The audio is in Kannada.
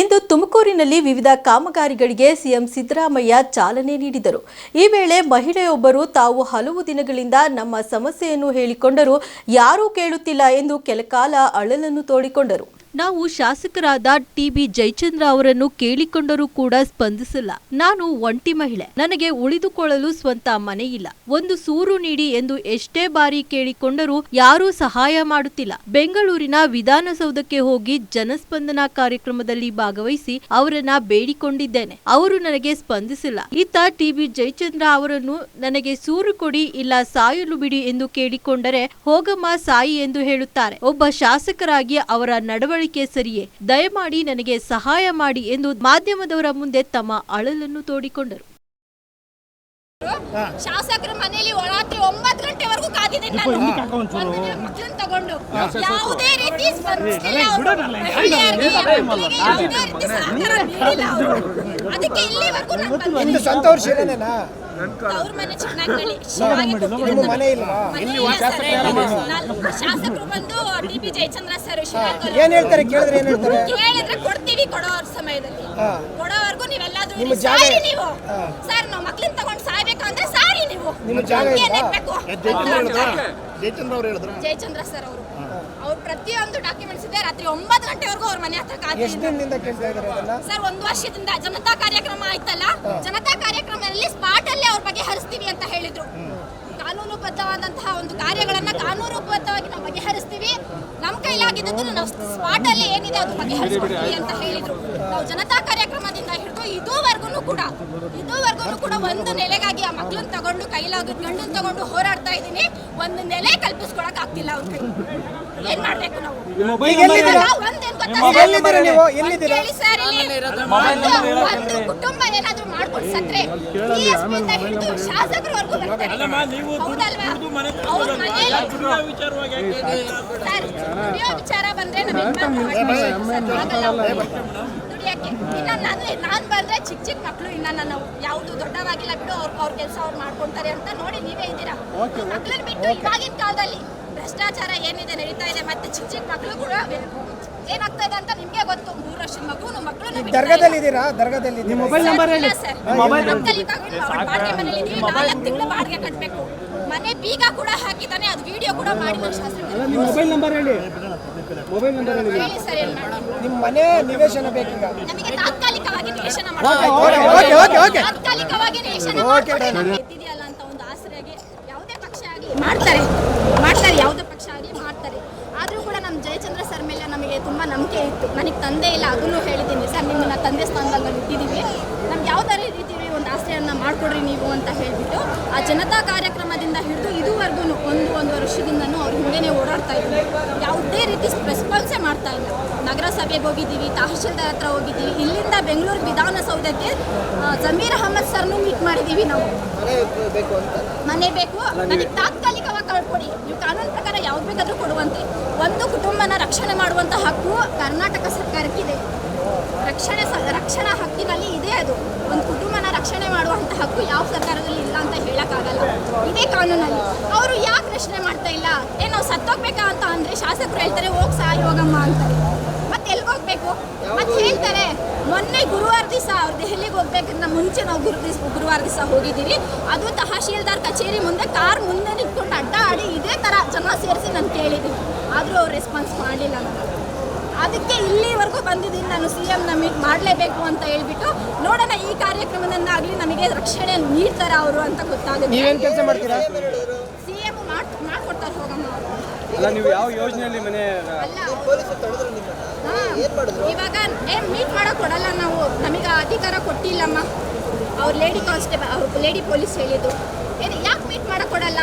ಇಂದು ತುಮಕೂರಿನಲ್ಲಿ ವಿವಿಧ ಕಾಮಗಾರಿಗಳಿಗೆ ಸಿಎಂ ಸಿದ್ದರಾಮಯ್ಯ ಚಾಲನೆ ನೀಡಿದರು. ಈ ವೇಳೆ ಮಹಿಳೆಯೊಬ್ಬರು ತಾವು ಹಲವು ದಿನಗಳಿಂದ ನಮ್ಮ ಸಮಸ್ಯೆಯನ್ನು ಹೇಳಿಕೊಂಡರೂ ಯಾರೂ ಕೇಳುತ್ತಿಲ್ಲ ಎಂದು ಕೆಲಕಾಲ ಅಳಲನ್ನು ತೋಡಿಕೊಂಡರು. ನಾವು ಶಾಸಕರಾದ ಟಿಬಿ ಜಯಚಂದ್ರ ಅವರನ್ನು ಕೇಳಿಕೊಂಡರೂ ಕೂಡ ಸ್ಪಂದಿಸಿಲ್ಲ. ನಾನು ಒಂಟಿ ಮಹಿಳೆ. ನನಗೆ ಉಳಿದುಕೊಳ್ಳಲು ಸ್ವಂತ ಮನೆ ಇಲ್ಲ. ಒಂದು ಸೂರು ನೀಡಿ ಎಂದು ಎಷ್ಟೇ ಬಾರಿ ಕೇಳಿಕೊಂಡರೂ ಯಾರೂ ಸಹಾಯ ಮಾಡುತ್ತಿಲ್ಲ. ಬೆಂಗಳೂರಿನ ವಿಧಾನಸೌಧಕ್ಕೆ ಹೋಗಿ ಜನಸ್ಪಂದನ ಕಾರ್ಯಕ್ರಮದಲ್ಲಿ ಭಾಗವಹಿಸಿ ಅವರನ್ನ ಬೇಡಿಕೊಂಡಿದ್ದೇನೆ. ಅವರು ನನಗೆ ಸ್ಪಂದಿಸಿಲ್ಲ. ಇತ್ತ ಟಿಬಿ ಜಯಚಂದ್ರ ಅವರನ್ನು ನನಗೆ ಸೂರು ಕೊಡಿ ಇಲ್ಲ ಸಾಯಲು ಬಿಡಿ ಎಂದು ಕೇಳಿಕೊಂಡರೆ ಹೋಗಮ್ಮ ಸಾಯಿ ಎಂದು ಹೇಳುತ್ತಾರೆ. ಒಬ್ಬ ಶಾಸಕರಾಗಿ ಅವರ ನಡವಳಿಕೆ ಸರಿಯೇ ದಯಮಾಡಿ ನನಗೆ ಸಹಾಯ ಮಾಡಿ ಎಂದು ಮಾಧ್ಯಮದವರ ಮುಂದೆ ತಮ್ಮ ಅಳಲನ್ನು ತೋಡಿಕೊಂಡರು. ಶಾಸಕರ ಮನೆಯಲ್ಲಿ ರಾತ್ರಿ ಒಂಬತ್ತು ಗಂಟೆವರೆಗೂ ಕಾದಿದ್ದೀನಿ ನಾನು. ಒಂದಿನ ಯಾವುದೇ ರೀತಿ ಸ್ಪಂದಿಸಲಿಲ್ಲ ಅವರು. ಅದಕ್ಕೆ ಇಲ್ಲಿವರೆಗೂ ನಾನು ಬಂದಿದ್ದೀನಿ. ಮನೆ ಚೆನ್ನಾಗಿ ಮನೆ ಇಲ್ಲ. ಸರ್. ಶಾಸಕರು ಬಂದು ಡಿ ಬಿ ಜಯಚಂದ್ರ ಸರ್ ಏನ್ ಹೇಳ್ತಾರೆ ಕೇಳಿದ್ರೆ ಏನ್ ಹೇಳ್ತಾರೆ? ಕೇಳಿದ್ರೆ ಕೊಡ್ತೀವಿ ಕೊಡೋ ಸಮಯದಲ್ಲಿ. ಕೊಡೋವರೆಗೂ ನೀವೆಲ್ಲಾದ್ರೂ ಸಾರಿ. ನೀವು. ಸರ್ ನಾವು ಮಕ್ಳನ್ನ ತಗೊಂಡು ನಿಮ್ಮ ಜಾಗ ಇಲ್ವಾ? ಜಯಚಂದ್ರ ಅವ್ರು ಹೇಳಿದ್ರು? ಜಯಚಂದ್ರ ಸರ್ ಅವರು. ಅವ್ರು ಪ್ರತಿಯೊಂದು ಡಾಕ್ಯುಮೆಂಟ್ಸ್ ಇದೆ. ರಾತ್ರಿ ಒಂಬತ್ತು ಗಂಟೆವರೆಗೂ ಅವ್ರ ಮನೆ ಹತ್ರ ಎಷ್ಟು ಕಾದಿದ್ರು ದಿನದಿಂದ ಕೇಳ್ತಾ ಇದಾರೆ ಅದನ್ನ ಸರ್ ಒಂದು ವರ್ಷದಿಂದ ಜನತಾ ಕಾರ್ಯಕ್ರಮ ಆಯ್ತಲ್ಲ? ಜನತಾ ಕಾರ್ಯಕ್ರಮದಲ್ಲಿ ಸ್ಪಾಟ್ ಅಲ್ಲಿ ಅವ್ರ ಬಗ್ಗೆ ಹರಿಸ್ತೀವಿ ಅಂತ ಹೇಳಿದ್ರು. ಕಾನೂನುಬದ್ಧವಾದಂತಹ ಒಂದು ಕಾರ್ಯಗಳನ್ನ ಕಾನೂನುಬದ್ಧವಾಗಿ ನಾವು ಬಗೆಹರಿಸ್ತೀವಿ. ನಮ್ಮ ಕೈಲಾಗಿದ್ದನ್ನು ನಾವು ಸ್ಪಾಟ್ ಅಲ್ಲಿ ಏನಿದೆ ಅದು ಬಗೆಹರಿಸ್ಕೊಡ್ತೀವಿ ಅಂತ ಹೇಳಿದ್ರು. ನಾವು ಜನತಾ ಕಾರ್ಯಕ್ರಮದಿಂದ ಹಿಡಿದು ಇದುವರೆಗೂ ಕೂಡ ಇದುವರೆಗೂ ಕೂಡ ಒಂದು ನೆಲೆಗಾಗಿ ಆ ಮಕ್ಕಳನ್ನ ತಗೊಂಡು ಕೈಲಾಗ ಗಂಡನ್ ತಗೊಂಡು ಹೋರಾಡ್ತಾ ಇದ್ದೀನಿ. ಒಂದು ನೆಲೆ ಕಲ್ಪಿಸ್ಕೊಳಕ್ ಆಗ್ತಿಲ್ಲ ಅವ್ರ ಕೈ ಏನ್ ಮಾಡ್ಬೇಕು ನಾವು? ಒಂದೇನ್ ಒಂದು ಕುಟುಂಬ ಏನಾದ್ರೂ ಮಾಡ್ಕೊಂಡು ಸತ್ರೆ. ಶಾಸಕರವರೆಗೂ ಬರ್ತಾರೆ. ಹೌದಲ್ವಾ? ಮನೆಯಲ್ಲಿ ಸರ್ ವಿಚಾರ ಬಂದ್ರೆ. ದುಡಿಯಕ್ಕೆ. ಇನ್ನ ನಾನು ನಾನ್ ಬಂದ್ರೆ ಚಿಕ್ಕ ಚಿಕ್ಕ ಮಕ್ಕಳು ಇನ್ನ ನಾನು ಯಾವುದು ದೊಡ್ಡವಾಗಿಲ್ಲ ಬಿಡು ಅವ್ರ ಅವ್ರ ಕೆಲಸ ಅವ್ರು ಮಾಡ್ಕೊಂತಾರೆ ಅಂತ ನೋಡಿ ನೀವೇ ಇದ್ದೀರಾ? ಮಕ್ಕಳನ್ನ ಬಿಟ್ಟು ಇವಾಗಿನ ಕಾಲದಲ್ಲಿ ಭ್ರಷ್ಟಾಚಾರ ಏನಿದೆ ನಡೀತಾ ಇದೆ ಮತ್ತೆ ಚಿಕ್ಕ ಚಿಕ್ಕ ಮಕ್ಕಳು ಕೂಡ ಏನಾಗ್ತಾ ಇದೆ ಅಂತ ನಿಮ್ಗೆ ಗೊತ್ತು. ಮೂರು ವರ್ಷದ ಮಗು ಮಕ್ಕಳು ದರ್ಗಾದಲ್ಲಿ ಇದ್ದೀರಾ? ದರ್ಗದಲ್ಲಿ ನಿಮ್ಮ ಮೊಬೈಲ್ ನಂಬರ್ ಹೇಳಿ. ಬಾಡಿಗೆ ಮನೇಲಿ ಇದೀವಿ ನಾಲ್ಕು ತಿಂಗಳು ಬಾಡಿಗೆ ಕಟ್ಟಬೇಕು ಮನೆ ಬೀಗ ಕೂಡ ಹಾಕಿದ್ದಾನೆ ಅದು ವಿಡಿಯೋ ಕೂಡ ಮಾಡಿ ನನ್ನ ಶಾಸ್ತ್ರ ಮೊಬೈಲ್ ನಂಬರ್ ಹೇಳಿ. ಮೊಬೈಲ್ ನಂಬರ್ ಹೇಳಿ. ಹೇಳಿ ಸರ್ ಏನ್ ನಿಮ್ಮ ಮನೆ ನಿವೇಶನ ಬೇಕೀಗ ನಮಗೆ ತಾತ್ಕಾಲಿಕವಾಗಿ ನಿವೇಶನ ಓಕೆ, ಓಕೆ, ಓಕೆ, ಓಕೆ. ತಾತ್ಕಾಲಿಕವಾಗಿ ನಿವೇಶನ ಓಕೆ, ಇದ್ದಿದೆಯಲ್ಲ ಅಂತ ಒಂದು ಆಸರೆಗೆ ಯಾವುದೇ ಪಕ್ಷ ಆಗಿ ಮಾಡ್ತಾರೆ. ಮಾಡ್ತಾರೆ. ಯಾವುದೇ ಪಕ್ಷ ಆಗಲಿ ಮಾಡ್ತಾರೆ ಆದರೂ ಕೂಡ ನಮ್ಮ ಜಯಚಂದ್ರ ಸರ್ ಮೇಲೆ ನಮಗೆ ತುಂಬ ನಂಬಿಕೆ ಇತ್ತು ನನಗೆ ತಂದೆ ಇಲ್ಲ ಅದನ್ನು ಹೇಳಿದ್ದೀನಿ ಸರ್ ನಿಮ್ಮನ್ನ ತಂದೆ ಸ್ಥಾನದಲ್ಲಿ ನಾವು ಇಟ್ಟಿದ್ದೀವಿ ನಮ್ಗೆ ಯಾವುದೇ ರೀತಿ ಒಂದು ಆಸರೆಯನ್ನು ಮಾಡಿಕೊಡ್ರಿ ನೀವು ಅಂತ ಹೇಳಿಬಿಟ್ಟು ಆ ಜನತಾ ಕಾರ್ಯಕ್ರಮದಿಂದ ಹಿಡಿದು ಇದುವರೆಗೂ ಒಂದು ಒಂದು ವರ್ಷದಿಂದನೂ ಅವ್ರ ಹಿಂದೆನೇ ಓಡಾಡ್ತಾ ಇದ್ದರು ಯಾವುದೇ ರೀತಿ ರೆಸ್ಪಾನ್ಸೇ ಮಾಡ್ತಾ ಇಲ್ಲ. ನಗರಸಭೆಗೆ ಹೋಗಿದ್ದೀವಿ ತಹಶೀಲ್ದಾರ್ ಹತ್ರ ಹೋಗಿದ್ದೀವಿ ಇಲ್ಲಿಂದ ಬೆಂಗಳೂರು ವಿಧಾನಸೌಧಕ್ಕೆ ಜಮೀರ್ ಅಹಮದ್ ಸರ್ನು ಮೀಟ್ ಮಾಡಿದ್ದೀವಿ ನಾವು. ಮನೆ ಬೇಕು ನನಗೆ ತಾತ್ಕಾಲಿಕವಾಗಿ ಕಳ್ಕೊಡಿ. ನೀವು ಕಾನೂನು ಪ್ರಕಾರ ಯಾವ್ದು ಬೇಕಾದರೂ ಕೊಡುವಂತೆ. ಒಂದು ಕುಟುಂಬನ ರಕ್ಷಣೆ ಮಾಡುವಂಥ ಹಕ್ಕು ಕರ್ನಾಟಕ ಸರ್ಕಾರಕ್ಕಿದೆ. ರಕ್ಷಣೆ ರಕ್ಷಣಾ ಹಕ್ಕಿನಲ್ಲಿ ಇದೆ ಅದು. ಒಂದು ಕುಟುಂಬನ ರಕ್ಷಣೆ ಮಾಡುವಂತ ಹಕ್ಕು ಯಾವ ಸರ್ಕಾರದಲ್ಲಿ ಇಲ್ಲ ಅಂತ ಹೇಳಕ್ಕಾಗಲ್ಲ. ಇದೇ ಕಾನೂನಲ್ಲಿ. ಅವರು ಯಾಕೆ ರಕ್ಷಣೆ ಮಾಡ್ತಾ ಇಲ್ಲ? ಏ, ನಾವು ಸತ್ತೋಗ್ಬೇಕಾ ಅಂತ ಅಂದ್ರೆ ಶಾಸಕರು ಹೇಳ್ತಾರೆ, ಹೋಗ್ ಸಾಯಿ ಹೋಗಮ್ಮ ಅಂತಾರೆ. ಮತ್ತೆ ಎಲ್ಲಿಗೆ ಹೋಗ್ಬೇಕು? ಮತ್ತೆ ಹೇಳ್ತಾರೆ, ಮೊನ್ನೆ ಗುರುವಾರ ದಿವಸ ಅವ್ರು ದೆಹಲಿಗೆ ಹೋಗ್ಬೇಕಂತ ಮುಂಚೆ ನಾವು ಗುರು ದಿವಸ, ಗುರುವಾರ ದಿವಸ ಹೋಗಿದ್ದೀವಿ ಅದು ತಹಶೀಲ್ದಾರ್ ಕಚೇರಿ ಮುಂದೆ, ಕಾರ್ ಮುಂದೆ ನಿಂತ್ಕೊಂಡು ಅಡ್ಡ ಆಡಿ ಇದೇ ತರ ಜನ ಸೇರಿಸಿ ನಾನು ಕೇಳಿದ್ದೀನಿ. ಆದರೂ ಅವ್ರು ರೆಸ್ಪಾನ್ಸ್ ಮಾಡಲಿಲ್ಲ ನನಗೆ. ಅದಕ್ಕೆ ಇಲ್ಲಿವರೆಗೂ ಬಂದಿದ್ದೀನಿ. ನಾನು ಸಿ ಎಮ್ನ ಮೀಟ್ ಮಾಡಲೇಬೇಕು ಅಂತ ಹೇಳ್ಬಿಟ್ಟು ನೋಡೋಣ ಈ ಕಾರ್ಯಕ್ರಮದಿಂದಾಗಲಿ ನಮಗೆ ರಕ್ಷಣೆ ನೀಡ್ತಾರೆ ಅವರು ಅಂತ ಗೊತ್ತಾಗುತ್ತೆ. ನೀವೇನ್ ಕೆಲಸ ಮಾಡ್ತೀರಾ? ಸಿ ಎಂ ಮಾಡ್ ಮಾಡ್ಕೊಡ್ತಾರೆ ಹೋಗಮ್ಮ ಅವರು. ಅಲ್ಲ ನೀವು ಯಾವ ಯೋಜನೆಯಲ್ಲಿ ಮನೆ ಅಲ್ಲ ಹಾ. ಇವಾಗ ಏನ್ ಮೀಟ್ ಮಾಡೋಕೆ ಕೊಡಲ್ಲ ನಾವು. ನಮಗೆ ಅಧಿಕಾರ ಕೊಟ್ಟಿಲ್ಲಮ್ಮ. ಅವ್ರು ಲೇಡಿ ಕಾನ್ಸ್ಟೇಬಲ್ ಅವ್ರು ಲೇಡಿ ಪೊಲೀಸ್ ಹೇಳಿದ್ದು. ಏನು ಯಾಕೆ ಮೀಟ್ ಮಾಡೋಕೆ ಕೊಡಲ್ಲ?